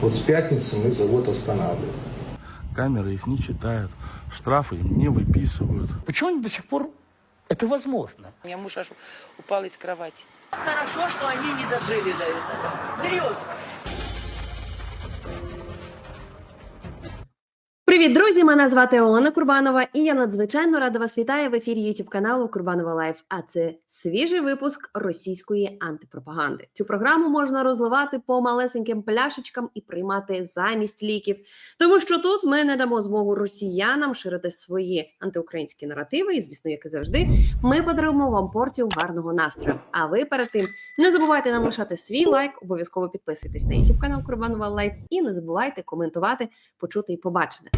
Вот с пятницы мы завод останавливаем. Камеры их не читают, штрафы им не выписывают. Почему до сих пор это возможно? У меня муж аж упал из кровати. Хорошо, что они не дожили до этого. Серьезно. Привіт, друзі! Мене звати Олена Курбанова, і я надзвичайно рада вас вітаю в ефірі youtube каналу Курбанова Лайф. А це свіжий випуск російської антипропаганди. Цю програму можна розливати по малесеньким пляшечкам і приймати замість ліків, тому що тут ми не дамо змогу росіянам ширити свої антиукраїнські наративи. І, звісно, як і завжди, ми подаруємо вам порцію гарного настрою. А ви перед тим не забувайте нам лишати свій лайк, обов'язково підписуйтесь на youtube канал Курбанова Лайф і не забувайте коментувати, почути і побачити.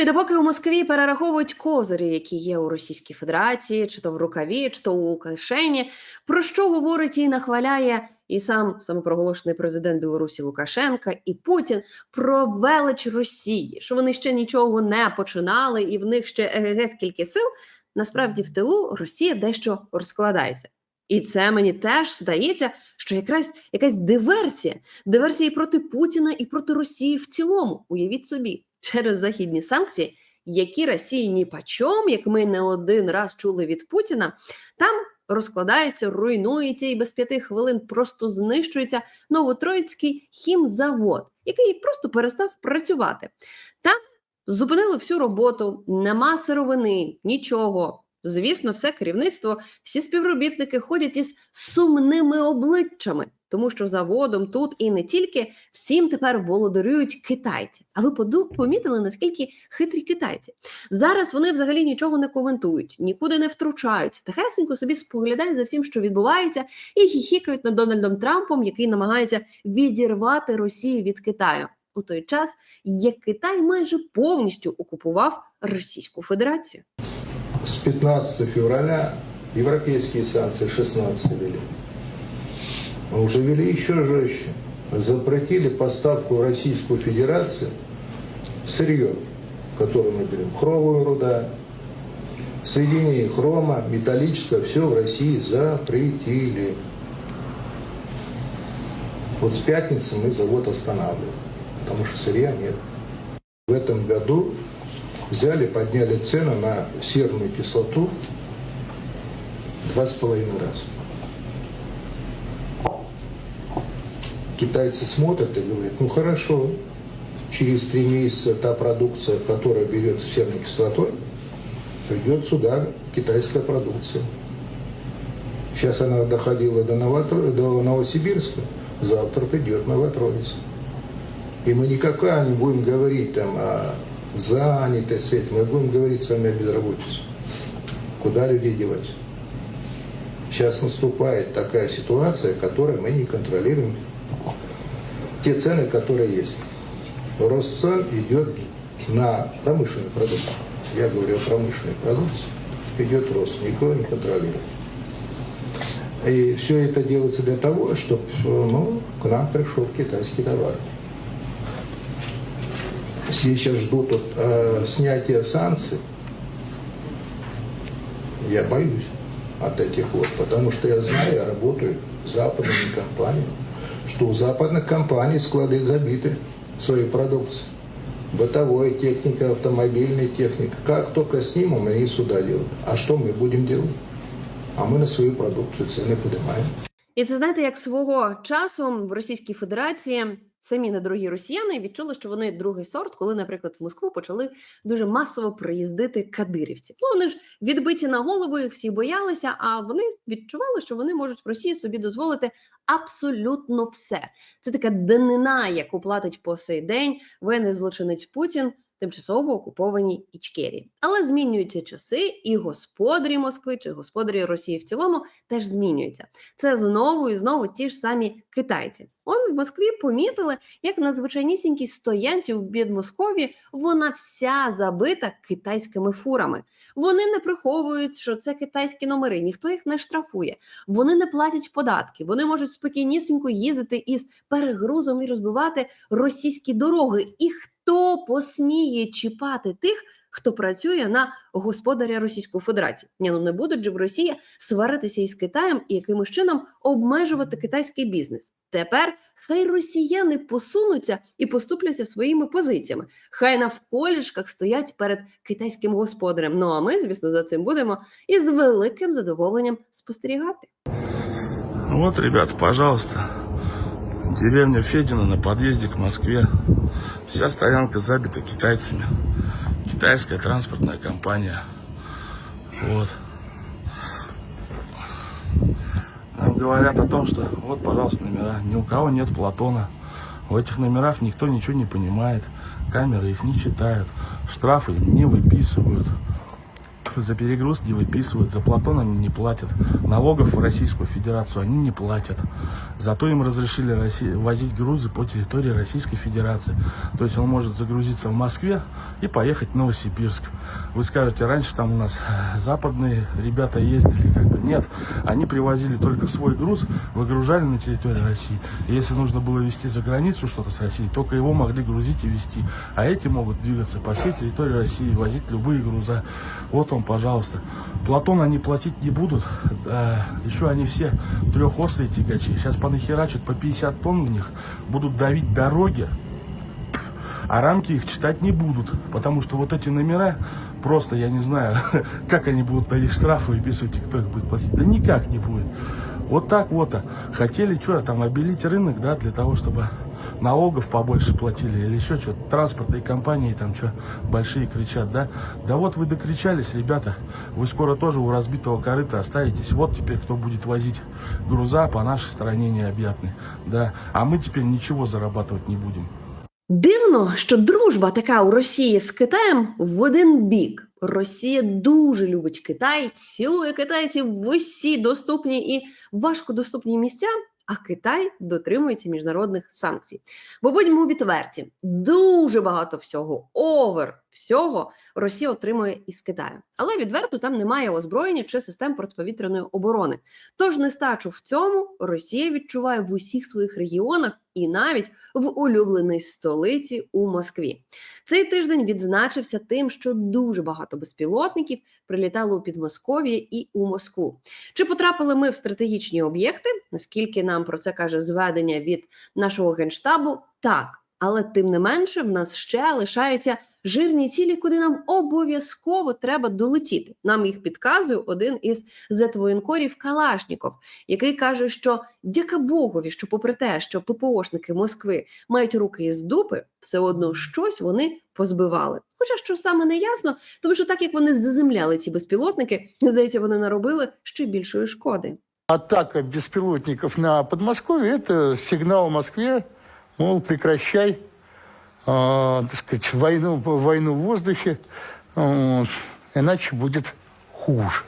Ну і допоки у Москві перераховують козирі, які є у Російській Федерації, чи то в рукаві, чи то у кишені, про що говорить і нахваляє і сам самопроголошений президент Білорусі Лукашенка, і Путін про велич Росії, що вони ще нічого не починали, і в них ще еге скільки сил. Насправді в тилу Росія дещо розкладається. І це мені теж здається, що якраз якась диверсія, диверсія і проти Путіна і проти Росії в цілому. Уявіть собі, через західні санкції, які Росії ні почом, як ми не один раз чули від Путіна, там розкладається, руйнується і без п'яти хвилин просто знищується Новотроїцький хімзавод, який просто перестав працювати. Там зупинили всю роботу, нема сировини, нічого. Звісно, все керівництво, всі співробітники ходять із сумними обличчями, тому що заводом тут і не тільки всім тепер володарюють китайці. А ви помітили, наскільки хитрі китайці? Зараз вони взагалі нічого не коментують, нікуди не втручаються. Тихесенько собі споглядають за всім, що відбувається, і хіхікають над Дональдом Трампом, який намагається відірвати Росію від Китаю у той час, як Китай майже повністю окупував Російську Федерацію. С 15 февраля европейские санкции 16 ввели. А уже ввели еще жестче. Запретили поставку в Российскую Федерацию сырье, которое мы берем, хромовая руда, соединение хрома, металлическое, все в России запретили. Вот с пятницы мы завод останавливаем, потому что сырья нет. В этом году взяли, подняли цену на серную кислоту два с половиной раза. Китайцы смотрят и говорят, ну хорошо, через три месяца та продукция, которая берется серной кислотой, придет сюда китайская продукция. Сейчас она доходила до, Новотро- до Новосибирска, завтра придет Новотроиц. И мы никогда не будем говорить там о занятости, мы будем говорить с вами о безработице. Куда людей девать? Сейчас наступает такая ситуация, которую мы не контролируем. Те цены, которые есть. Рост цен идет на промышленную продукцию. Я говорю о промышленной продукции. идет рост, никто не контролирует. И все это делается для того, чтобы ну, к нам пришел китайский товар. Все сейчас ждут вот, э, снятия санкций. Я боюсь от этих вот, потому что я знаю, я работаю с западными компаниями, что у западных компаний склады забиты своей продукцией. Бытовой техника, автомобильная техника. Как только снимем, они сюда делают. А что мы будем делать? А ми на свою продукцію ціни підіймаємо. І це знаєте, як свого часу в Російській Федерації самі недорогі росіяни відчули, що вони другий сорт, коли, наприклад, в Москву почали дуже масово приїздити кадирівці. Ну вони ж відбиті на голову, їх всі боялися. А вони відчували, що вони можуть в Росії собі дозволити абсолютно все. Це така данина, яку платить по сей день воєнний злочинець Путін. Тимчасово окупованій Ічкерії. Але змінюються часи, і господарі Москви чи господарі Росії в цілому теж змінюються. Це знову і знову ті ж самі китайці. Он в Москві помітили, як на звичайнісінькій стоянці в Підмосков'ї вона вся забита китайськими фурами. Вони не приховують, що це китайські номери, ніхто їх не штрафує. Вони не платять податки. Вони можуть спокійнісінько їздити із перегрузом і розбивати російські дороги. І хто посміє чіпати тих? Хто працює на господаря Російської Федерації? Ні, ну не будуть же в Росії сваритися із Китаєм і якимось чином обмежувати китайський бізнес. Тепер хай росіяни посунуться і поступляться своїми позиціями. Хай навколішках стоять перед китайським господарем. Ну а ми, звісно, за цим будемо і з великим задоволенням спостерігати. Вот, ребят, пожалуйста. Деревня Федина на подъезде к Москве. Вся стоянка забита китайцами. Китайская транспортная компания. Вот. Нам говорят о том, что вот, пожалуйста, номера. Ни у кого нет Платона. В этих номерах никто ничего не понимает. Камеры их не читают. Штрафы не выписывают. За перегруз не выписывают, за Платон они не платят. Налогов в Российскую Федерацию они не платят. Зато им разрешили Росси- возить грузы по территории Российской Федерации. То есть он может загрузиться в Москве и поехать в Новосибирск. Вы скажете, раньше там у нас западные ребята ездили, как бы нет. Они привозили только свой груз, выгружали на территории России. И если нужно было везти за границу что-то с Россией, только его могли грузить и везти. А эти могут двигаться по всей территории России, возить любые груза. Вот вам, пожалуйста. Платон они платить не будут. Да, еще они все трехосные тягачи. Сейчас понахерачат по 50 тонн в них, будут давить дороги. А рамки их читать не будут, потому что вот эти номера, просто я не знаю, как они будут на них штрафы выписывать и кто их будет платить. Да никак не будет. Вот так вот. Хотели что, там обелить рынок, да, для того, чтобы налогов побольше платили или еще что-то. Транспортные компании там что, большие кричат, да? Да вот вы докричались, ребята. Вы скоро тоже у разбитого корыта останетесь. Вот теперь кто будет возить груза по нашей стороне необъятной, да. А мы теперь ничего зарабатывать не будем. Дивно, що дружба така у Росії з Китаєм в один бік. Росія дуже любить Китай, цілує китайців в усі доступні і важкодоступні місця. А Китай дотримується міжнародних санкцій. Бо будьмо відверті, дуже багато всього, овер всього Росія отримує із Китаю. Але відверто там немає озброєння чи систем протиповітряної оборони. Тож нестачу в цьому Росія відчуває в усіх своїх регіонах і навіть в улюбленій столиці у Москві. Цей тиждень відзначився тим, що дуже багато безпілотників прилітало у Підмосков'я і у Москву. Чи потрапили ми в стратегічні об'єкти? Наскільки нам про це каже зведення від нашого генштабу? Так, але тим не менше, в нас ще лишаються жирні цілі, куди нам обов'язково треба долетіти. Нам їх підказує один із зетвоєнкорів Калашніков, який каже, що дяка Богові, що попри те, що ППОшники Москви мають руки із дупи, все одно щось вони позбивали. Хоча що саме не ясно, тому що так як вони заземляли ці безпілотники, здається, вони наробили ще більшої шкоди. Атака беспилотников на Подмосковье – это сигнал Москве, мол, прекращай а, так сказать, войну, войну в воздухе, вот, иначе будет хуже.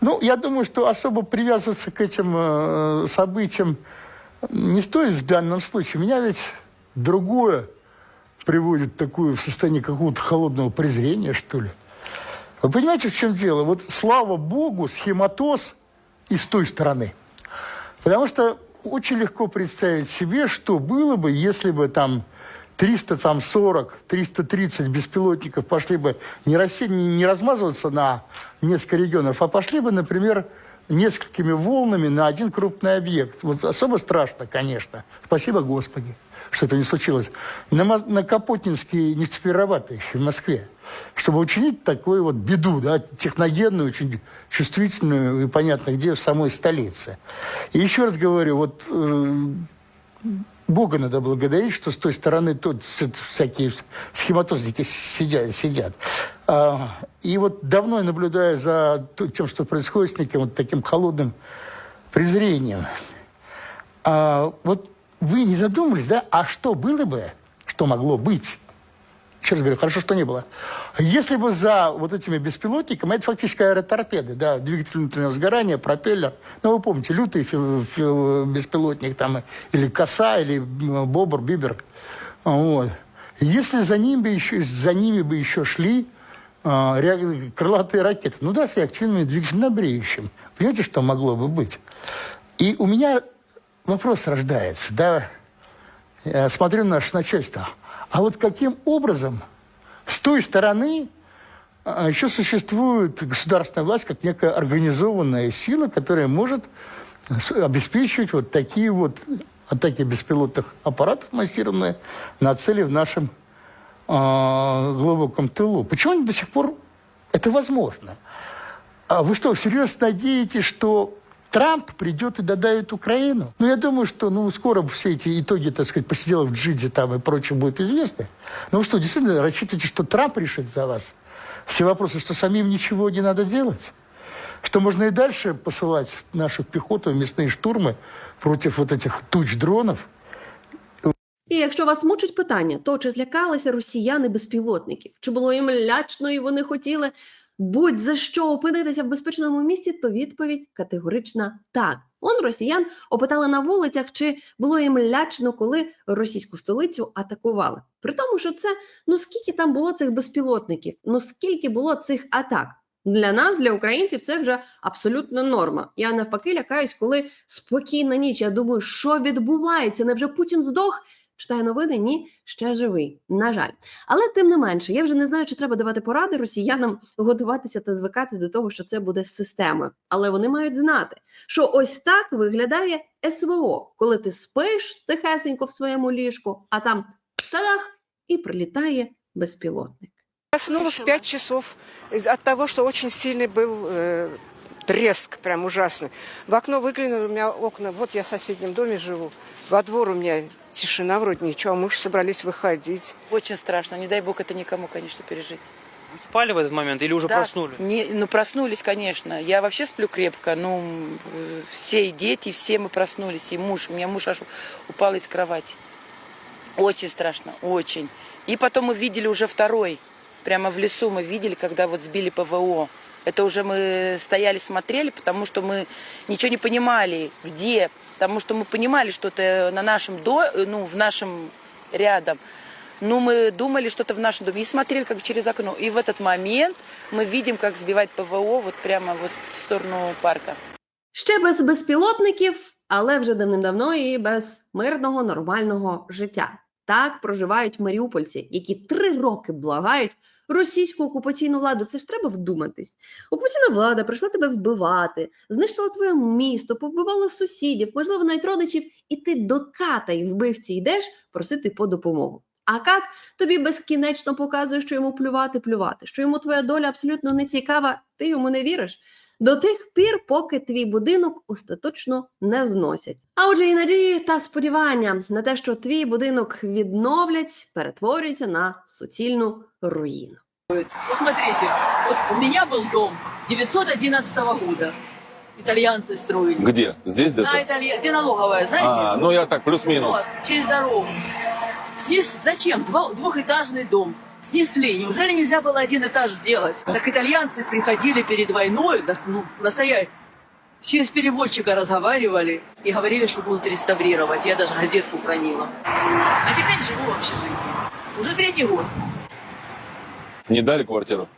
Ну, я думаю, что особо привязываться к этим э, событиям не стоит в данном случае. Меня ведь другое приводит такое в состояние какого-то холодного презрения, что ли. Вы понимаете, в чем дело? Вот слава богу, схематоз и с той стороны. Потому что очень легко представить себе, что было бы, если бы там 340, 330 беспилотников пошли бы не, не не размазываться на несколько регионов, а пошли бы, например, несколькими волнами на один крупный объект. Вот особо страшно, конечно. Спасибо Господи, что это не случилось. На, на Капотнинский нефтеперерабатывающий в Москве, чтобы учинить такую вот беду, да, техногенную, очень чувствительную и понятно где, в самой столице. И еще раз говорю, вот э, Бога надо благодарить, что с той стороны тут всякие схематозники сидят. сидят. А, и вот давно я наблюдаю за тем, что происходит с неким вот таким холодным презрением. А, вот вы не задумались, да, а что было бы, что могло быть? Еще раз говорю, хорошо, что не было. Если бы за вот этими беспилотниками, это фактически аэроторпеды, да, двигатель внутреннего сгорания, пропеллер. Ну, вы помните, лютый фи- фи- беспилотник там, или коса, или м, бобр, бибер. Вот. Если за, ним бы еще, за ними бы еще шли а, ре- крылатые ракеты, ну да, с реактивными двигателями на бреющем. Понимаете, что могло бы быть? И у меня вопрос рождается, да, я смотрю на наше начальство. А вот каким образом с той стороны а, еще существует государственная власть как некая организованная сила, которая может обеспечивать вот такие вот атаки беспилотных аппаратов массированные на цели в нашем а, глубоком тылу. Почему они до сих пор это возможно? А вы что, всерьез надеетесь, что Трамп придет и додавит Украину? Ну, я думаю, что ну, скоро все эти итоги, так сказать, посиделок в Джиде там и прочее будут известны. Ну вы что, действительно рассчитываете, что Трамп решит за вас все вопросы, что самим ничего не надо делать? Что можно и дальше посылать нашу пехоту в мясные штурмы против вот этих туч дронов? І якщо вас мучить питання, то чи злякалися росіяни безпілотників? Чи було їм лячно і вони хотіли будь-за що опинитися в безпечному місці, то відповідь категорична так. Он росіян опитали на вулицях, чи було їм лячно, коли російську столицю атакували. При тому, що це ну скільки там було цих безпілотників, ну скільки було цих атак. Для нас, для українців, це вже абсолютно норма. Я навпаки лякаюсь, коли спокійна ніч. Я думаю, що відбувається? Невже Путін здох? Читаю новини, ні, ще живий. На жаль. Але тим не менше, я вже не знаю, чи треба давати поради росіянам готуватися та звикати до того, що це буде з системою. Але вони мають знати, що ось так виглядає СВО, коли ти спиш тихесенько в своєму ліжку, а там тадах і прилітає безпілотник. Проснулась в 5 часов из- от того, что очень сильный был э, треск, прям ужасный. В окно выглянули, у меня окна, вот я в соседнем доме живу, во двор у меня Тишина вроде ничего, а мы же собрались выходить. Очень страшно. Не дай бог это никому, конечно, пережить. Вы спали в этот момент или уже Да, проснулись? Не, ну, проснулись, конечно. Я вообще сплю крепко. Ну, э, все и дети, все мы проснулись. И муж. У меня муж аж упал из кровати. Очень страшно, очень. И потом мы видели уже второй. Прямо в лесу мы видели, когда вот сбили ПВО. Это уже мы стояли, смотрели, потому что мы ничего не понимали, где. Потому что мы понимали, что это на нашем до, ну, в нашем рядом. Ну, мы думали, что это в нашем доме. И смотрели как бы через окно. И в этот момент мы видим, как сбивать ПВО вот прямо вот в сторону парка. Ще без безпілотників, але вже давним-давно і без мирного нормального життя. Так проживають маріупольці, які три роки благають російську окупаційну владу. Це ж треба вдуматись. Окупаційна влада прийшла тебе вбивати, знищила твоє місто, повбивала сусідів, можливо, навіть родичів, і ти до ката і вбивці йдеш просити по допомогу. А кат тобі безкінечно показує, що йому плювати, плювати, що йому твоя доля абсолютно не цікава, ти йому не віриш до тих пір, поки твій будинок остаточно не зносять. А отже, і надії та сподівання на те, що твій будинок відновлять, перетворюються на суцільну руїну. Посмотрите, вот у меня был дом 911 года. Итальянцы строили. Где? Здесь На где-то? Италья... Где налоговая, знаете? А, ну я так, плюс-минус. Вот, через дорогу. Снес... Зачем? Два- Двухэтажный дом. Снесли. Неужели нельзя было один этаж сделать? Так итальянцы приходили перед войной, ну, настоя- через переводчика разговаривали и говорили, что будут реставрировать. Я даже газетку хранила. А теперь живу в общежитии. Уже третий год. Не дали квартиру?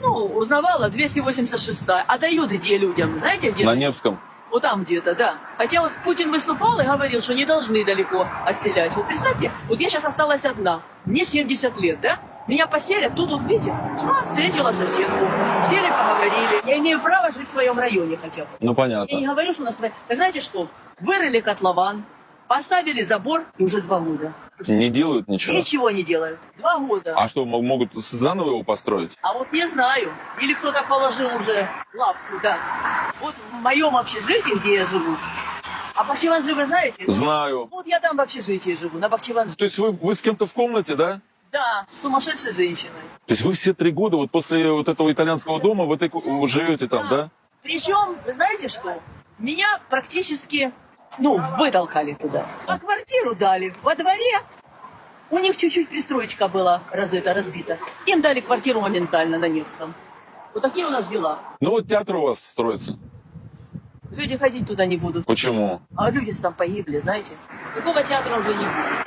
Ну, узнавала 286 А дают где людям? Знаете, где? На Невском. Вот там где-то, да. Хотя вот Путин выступал и говорил, что не должны далеко отселять. Вот представьте, вот я сейчас осталась одна. Мне 70 лет, да? Меня поселят, тут вот, видите, а, встретила соседку. Сели, поговорили. Я имею право жить в своем районе хотя бы. Ну Я понятно. не говорю, что на своей... Так знаете что? Вырыли котлован, поставили забор, и уже два года. Не делают ничего. Ничего не делают. Два года. А что, могут заново его построить? А вот не знаю. Или кто-то положил уже лапку, да. Вот в моем общежитии, где я живу, а Бахчеванжи вы знаете? Знаю. Вот я там в общежитии живу, на Бахчеванжи. То есть вы, вы с кем-то в комнате, да? Да, с сумасшедшей женщиной. То есть вы все три года вот после вот этого итальянского дома в этой ку- живете там, да? Причем, вы знаете что? Меня практически, ну, вытолкали туда. А квартиру дали во дворе. У них чуть-чуть пристроечка была разыта, разбита. Им дали квартиру моментально на Невском. Вот такие у нас дела. Ну вот театр у вас строится. Люди ходить туда не будут. Почему? А люди там погибли, знаете. Такого театра уже не будет.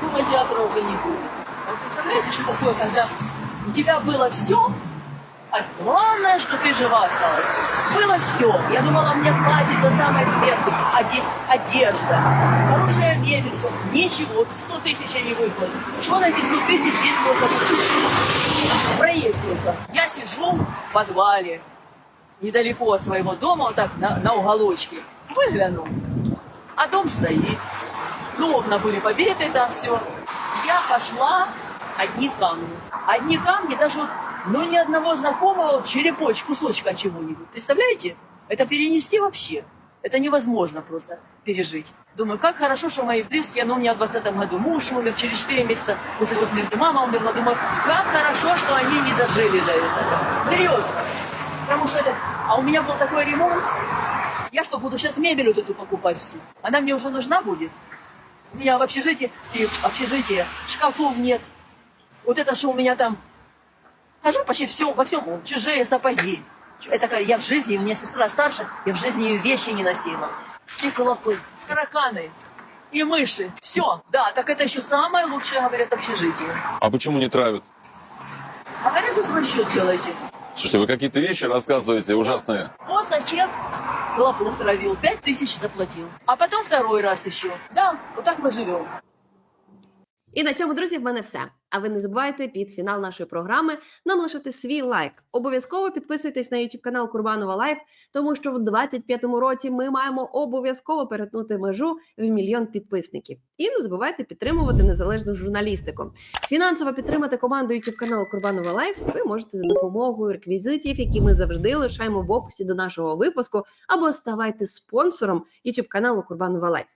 Такого театра уже не будет. А Вы представляете, что такое, когда у тебя было все, а главное, что ты жива осталась. Было все. Я думала, мне хватит до самой смерти. Оде- одежда, хорошая мебель, все. Ничего, 100 тысяч я не выплатил. Что на эти 100 тысяч здесь можно купить? Проезд только. Я сижу в подвале, недалеко от своего дома, вот так на, на уголочке. Выглянул. А дом стоит. Окна были побиты, там все. Я пошла, одни камни. Одни камни, даже вот, ну, ни одного знакомого, вот черепочек, кусочка чего-нибудь. Представляете? Это перенести вообще. Это невозможно просто пережить. Думаю, как хорошо, что мои близкие, ну, у меня в 20 году муж умер, через 4 месяца после его смерти мама умерла. Думаю, как хорошо, что они не дожили до этого. Серьезно. Потому что это... А у меня был такой ремонт. Я что, буду сейчас мебель вот эту покупать всю? Она мне уже нужна будет? У меня в общежитии, в общежитии шкафов нет. Вот это что у меня там... Хожу почти все, во всем, чужие сапоги. Это как я в жизни, у меня сестра старше, я в жизни ее вещи не носила. И клопы, тараканы, и мыши. Все, да, так это еще самое лучшее, говорят, общежитие. А почему не травят? А вы за свой счет делаете? Слушайте, вы какие-то вещи рассказываете ужасные. Вот сосед клопов травил, пять тысяч заплатил. А потом второй раз еще. Да, вот так мы живем. І на цьому, друзі, в мене все. А ви не забувайте під фінал нашої програми нам лишити свій лайк. Обов'язково підписуйтесь на YouTube канал Курбанова Лайф, тому що в 25-му році ми маємо обов'язково перетнути межу в мільйон підписників. І не забувайте підтримувати незалежну журналістику. Фінансово підтримати команду YouTube каналу Курбанова Лайф ви можете за допомогою реквізитів, які ми завжди лишаємо в описі до нашого випуску, або ставайте спонсором YouTube каналу Курбанова Лайф.